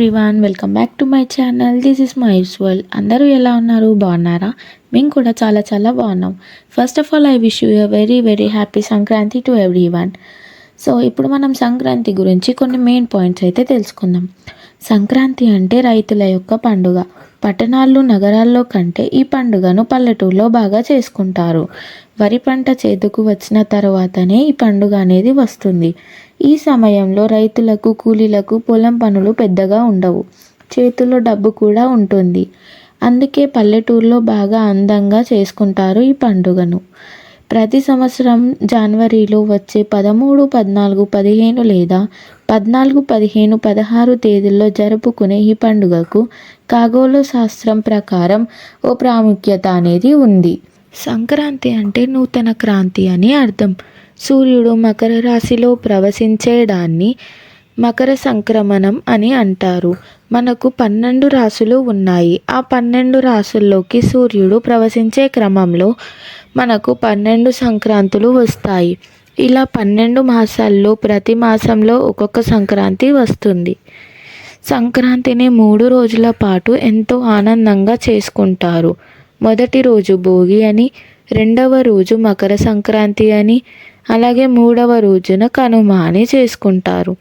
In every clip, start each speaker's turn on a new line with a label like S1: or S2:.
S1: Everyone welcome back to my channel this is my world అందరూ ఎలా ఉన్నారు? బాగున్నారా? మేము కూడా చాలా చాలా బాగున్నాం. First of all I wish you a very very happy Sankranti to everyone so ఇప్పుడు మనం సంక్రాంతి గురించి కొన్ని మెయిన్ పాయింట్స్ అయితే తెలుసుకుందాం. సంక్రాంతి అంటే రైతుల యొక్క పండుగ. పట్టణాల్లో నగరాల్లో కంటే ఈ పండుగను పల్లెటూరులో బాగా చేసుకుంటారు. వరి పంట చేతుకు వచ్చిన తర్వాతనే ఈ పండుగ అనేది వస్తుంది. ఈ సమయంలో రైతులకు కూలీలకు పొలం పనులు పెద్దగా ఉండవు. చేతుల్లో డబ్బు కూడా ఉంటుంది. అందుకే పల్లెటూరులో బాగా అందంగా చేసుకుంటారు ఈ పండుగను. ప్రతి సంవత్సరం జనవరిలో వచ్చే పదమూడు పద్నాలుగు పదిహేను లేదా పద్నాలుగు పదిహేను పదహారు తేదీల్లో జరుపుకునే ఈ పండుగకు ఖగోళ శాస్త్రం ప్రకారం ఓ ప్రాముఖ్యత అనేది ఉంది. సంక్రాంతి అంటే నూతన క్రాంతి అని అర్థం. సూర్యుడు మకర రాశిలో ప్రవశించేడాన్ని మకర సంక్రమణం అని అంటారు. మనకు పన్నెండు రాసులు ఉన్నాయి. ఆ పన్నెండు రాసుల్లోకి సూర్యుడు ప్రవశించే క్రమంలో మనకు పన్నెండు సంక్రాంతులు వస్తాయి. ఇలా పన్నెండు మాసాల్లో ప్రతి మాసంలో ఒక్కొక్క సంక్రాంతి వస్తుంది. సంక్రాంతిని మూడు రోజుల పాటు ఎంతో ఆనందంగా చేసుకుంటారు. మొదటి రోజు భోగి అని రెండవ రోజు మకర సంక్రాంతి అని అలాగే మూడవ రోజున కనుమ అని చేసుకుంటారు.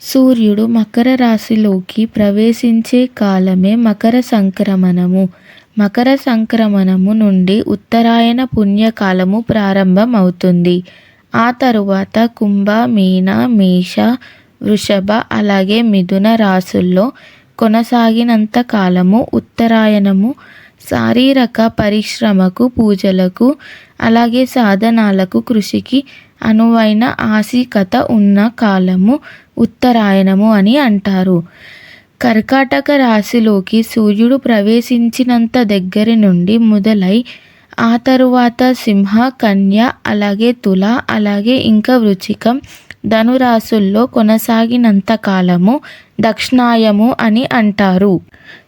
S1: సూర్యుడు మకర రాశిలోకి ప్రవేశించే కాలమే మకర సంక్రమణము. మకర సంక్రమణము నుండి ఉత్తరాయణ పుణ్యకాలము ప్రారంభమవుతుంది. ఆ తరువాత కుంభ మీన మేష వృషభ అలాగే మిథున రాసుల్లో కొనసాగినంత కాలము ఉత్తరాయణము శారీరక పరిశ్రమకు పూజలకు అలాగే సాధనాలకు కృషికి అనువైన ఆసికత ఉన్న కాలము ఉత్తరాయణము అని అంటారు. కర్కాటక రాశిలోకి సూర్యుడు ప్రవేశించినంత దగ్గరి నుండి మొదలై ఆ తరువాత సింహ కన్య అలాగే తుల అలాగే ఇంకా వృచికం ధనురాశుల్లో కొనసాగినంత కాలము దక్షిణాయము అని అంటారు.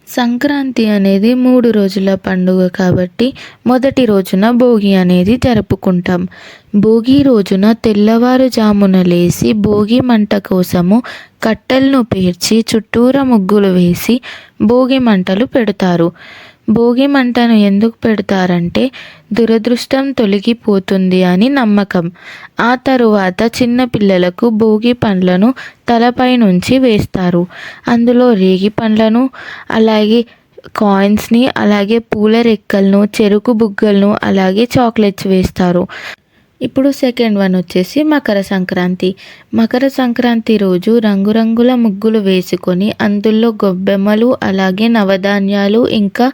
S1: సంక్రాంతి అనేది మూడు రోజుల పండుగ కాబట్టి మొదటి రోజున భోగి అనేది జరుపుకుంటాం. భోగి రోజున తెల్లవారుజామున లేచి భోగి మంట కోసము కట్టెలను పేర్చి చుట్టూరా ముగ్గులు వేసి భోగి మంటలు పెడతారు. భోగి మంటను ఎందుకు పెడతారంటే దురదృష్టం తొలగిపోతుంది అని నమ్మకం. ఆ తరువాత చిన్న పిల్లలకు భోగి పండ్లను తలపై నుంచి వేస్తారు. అందులో రేగి పండ్లను అలాగే కాయిన్స్ని అలాగే పూల రెక్కలను చెరుకు బుగ్గలను అలాగే చాక్లెట్స్ వేస్తారు. ఇప్పుడు సెకండ్ వన్ వచ్చేసి మకర సంక్రాంతి. మకర సంక్రాంతి రోజు రంగురంగుల ముగ్గులు వేసుకొని అందులో గొబ్బెమ్మలు అలాగే నవధాన్యాలు ఇంకా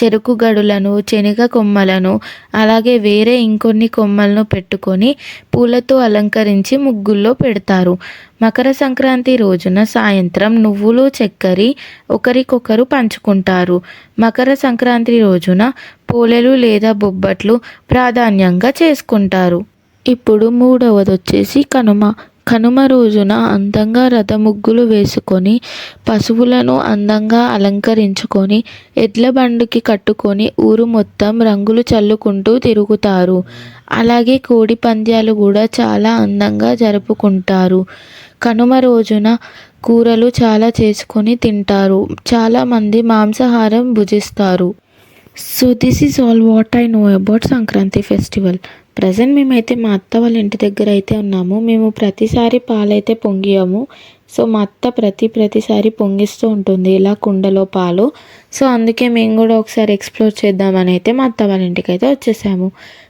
S1: చెరుకు గడులను శనగ కొమ్మలను అలాగే వేరే ఇంకొన్ని కొమ్మలను పెట్టుకొని పూలతో అలంకరించి ముగ్గుల్లో పెడతారు. మకర సంక్రాంతి రోజున సాయంత్రం నువ్వులు చక్కెర ఒకరికొకరు పంచుకుంటారు. మకర సంక్రాంతి రోజున పోలెలు లేదా బొబ్బట్లు ప్రాధాన్యంగా చేసుకుంటారు. ఇప్పుడు మూడవది వచ్చేసి కనుమ. కనుమ రోజున అందంగా రథముగ్గులు వేసుకొని పశువులను అందంగా అలంకరించుకొని ఎడ్ల బండికి కట్టుకొని ఊరు మొత్తం రంగులు చల్లుకుంటూ తిరుగుతారు. అలాగే కోడి పంద్యాలు కూడా చాలా అందంగా జరుపుకుంటారు. కనుమ రోజున కూరలు చాలా చేసుకొని తింటారు. చాలామంది మాంసాహారం భుజిస్తారు. So this is all what I know about Sankranti festival present మేమైతే మా అత్త వాళ్ళ ఇంటి దగ్గర అయితే ఉన్నాము. మేము ప్రతిసారి పాలైతే పొంగియాము. సో మా అత్త ప్రతి ప్రతిసారి పొంగిస్తూ ఉంటుంది. ఇలా కుండలో పాలు. సో అందుకే మేము కూడా ఒకసారి ఎక్స్ప్లోర్ చేద్దామని అయితే మా అత్త వాళ్ళ ఇంటికి అయితే వచ్చేసాము.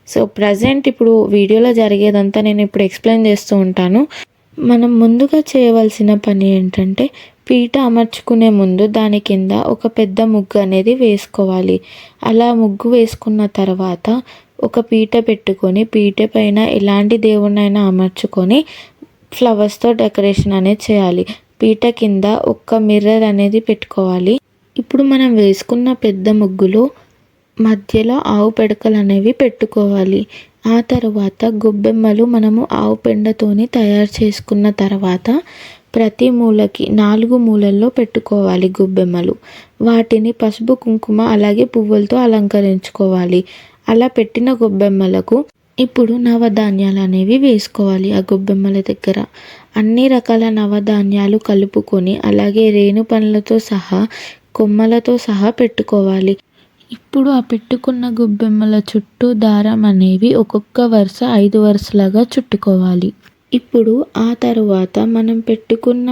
S1: సో ప్రజెంట్ ఇప్పుడు వీడియోలో జరిగేదంతా నేను ఇప్పుడు ఎక్స్ప్లెయిన్ చేస్తూ ఉంటాను. మనం ముందుగా చేయవలసిన పని ఏంటంటే పీట అమర్చుకునే ముందు దాని కింద ఒక పెద్ద ముగ్గు అనేది వేసుకోవాలి. అలా ముగ్గు వేసుకున్న తర్వాత ఒక పీట పెట్టుకొని పీట పైన ఎలాంటి దేవుడినైనా అమర్చుకొని ఫ్లవర్స్తో డెకరేషన్ అనేది చేయాలి. పీట కింద ఒక్క మిర్రర్ అనేది పెట్టుకోవాలి. ఇప్పుడు మనం వేసుకున్న పెద్ద ముగ్గులో మధ్యలో ఆవు పెడకలు అనేవి పెట్టుకోవాలి. ఆ తర్వాత గొబ్బెమ్మలు మనము ఆవు పెండతోని తయారు చేసుకున్న తర్వాత ప్రతి మూలకి నాలుగు మూలల్లో పెట్టుకోవాలి గొబ్బెమ్మలు. వాటిని పసుపు కుంకుమ అలాగే పువ్వులతో అలంకరించుకోవాలి. అలా పెట్టిన గొబ్బెమ్మలకు ఇప్పుడు నవధాన్యాలు అనేవి వేసుకోవాలి ఆ గొబ్బెమ్మల దగ్గర. అన్ని రకాల నవధాన్యాలు కలుపుకొని అలాగే రేణు పండ్లతో సహా కొమ్మలతో సహా పెట్టుకోవాలి. ఇప్పుడు ఆ పెట్టుకున్న గొబ్బెమ్మల చుట్టూ దారం అనేవి ఒక్కొక్క వరుస ఐదు వరుసలాగా చుట్టుకోవాలి. ఇప్పుడు ఆ తరువాత మనం పెట్టుకున్న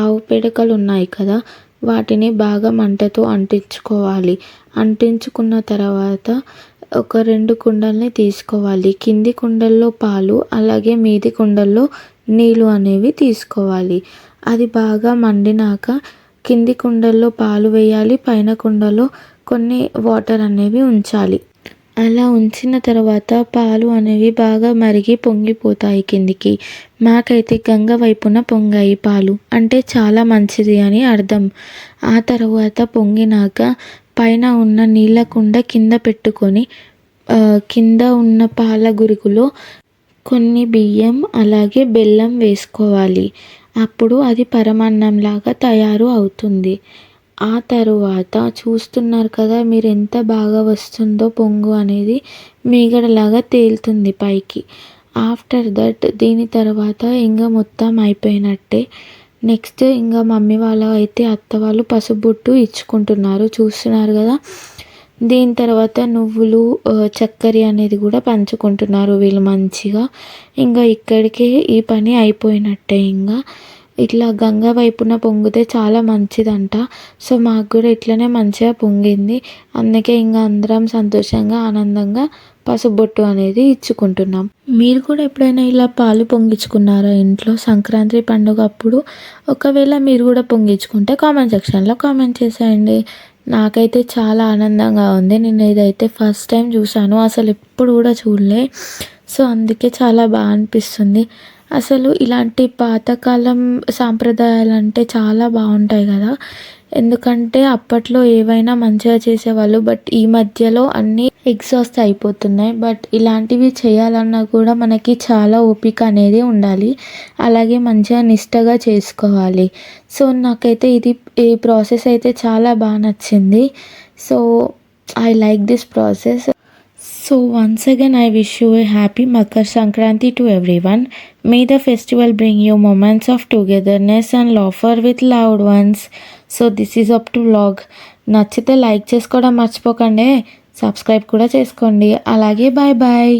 S1: ఆవు పిడకలు ఉన్నాయి కదా వాటిని బాగా మంటతో అంటించుకోవాలి. అంటించుకున్న తర్వాత ఒక రెండు కుండల్ని తీసుకోవాలి. కింది కుండల్లో పాలు అలాగే మీది కుండల్లో నీళ్ళు అనేవి తీసుకోవాలి. అది బాగా మండినాక కింది కుండల్లో పాలు వేయాలి పైన కుండలో కొన్ని వాటర్ అనేవి ఉంచాలి. అలా ఉంచిన తర్వాత పాలు అనేవి బాగా మరిగి పొంగిపోతాయి కిందికి. మాకైతే గంగ వైపున పొంగాయి పాలు. అంటే చాలా మంచిది అని అర్థం. ఆ తర్వాత పొంగినాక పైన ఉన్న నీళ్ళ కుండ కింద పెట్టుకొని కింద ఉన్న పాల గురుకులో కొన్ని బియ్యం అలాగే బెల్లం వేసుకోవాలి. అప్పుడు అది పరమాన్నంలాగా తయారు అవుతుంది. ఆ తరువాత చూస్తున్నారు కదా మీరు ఎంత బాగా వస్తుందో పొంగు అనేది మీగడలాగా తేలుతుంది పైకి. ఆఫ్టర్ దట్ దీని తర్వాత ఇంకా మొత్తం అయిపోయినట్టే. నెక్స్ట్ ఇంకా మమ్మీ వాళ్ళ అయితే అత్త వాళ్ళు పసుబొట్టు ఇచ్చుకుంటున్నారు. చూస్తున్నారు కదా దీని తర్వాత నువ్వులు చక్కెర అనేది కూడా పంచుకుంటున్నారు వీళ్ళు మంచిగా. ఇంకా ఇక్కడికే ఈ పని అయిపోయినట్టే ఇంకా ఇట్లా గంగ వైపున పొంగితే చాలా మంచిదంట. సో మాకు కూడా ఇట్లనే మంచిగా పొంగింది. అందుకే ఇంకా అందరం సంతోషంగా ఆనందంగా పసుబొట్టు అనేది ఇచ్చుకుంటున్నాం. మీరు కూడా ఎప్పుడైనా ఇలా పాలు పొంగించుకున్నారా ఇంట్లో? సంక్రాంతి పండుగ అప్పుడు? ఒకవేళ మీరు కూడా పొంగించుకుంటే కామెంట్ సెక్షన్లో కామెంట్ చేసేయండి. నాకైతే చాలా ఆనందంగా ఉంది. నేను ఇదైతే ఫస్ట్ టైం చూసాను అసలు ఎప్పుడు కూడా చూడలే. సో అందుకే చాలా బాగా అనిపిస్తుంది. అసలు ఇలాంటి పాతకాలం సాంప్రదాయాలు అంటే చాలా బాగుంటాయి కదా. ఎందుకంటే అప్పట్లో ఏవైనా మంచిగా చేసేవాళ్ళు బట్ ఈ మధ్యలో అన్నీ ఎగ్జాస్ట్ అయిపోతున్నాయి. బట్ ఇలాంటివి చేయాలన్నా కూడా మనకి చాలా ఓపిక అనేది ఉండాలి. అలాగే మంచిగా నిష్టగా చేసుకోవాలి. సో నాకైతే ఇది ఈ ప్రాసెస్ అయితే చాలా బాగా నచ్చింది. So I like this process so once again I wish you a happy Makar Sankranti to everyone. May the festival bring you moments of togetherness and laughter with loved ones. So this is up to vlog నచ్చితే like చేసుకోవడం మర్చిపోకండి subscribe కూడా చేసుకోండి అలాగే bye bye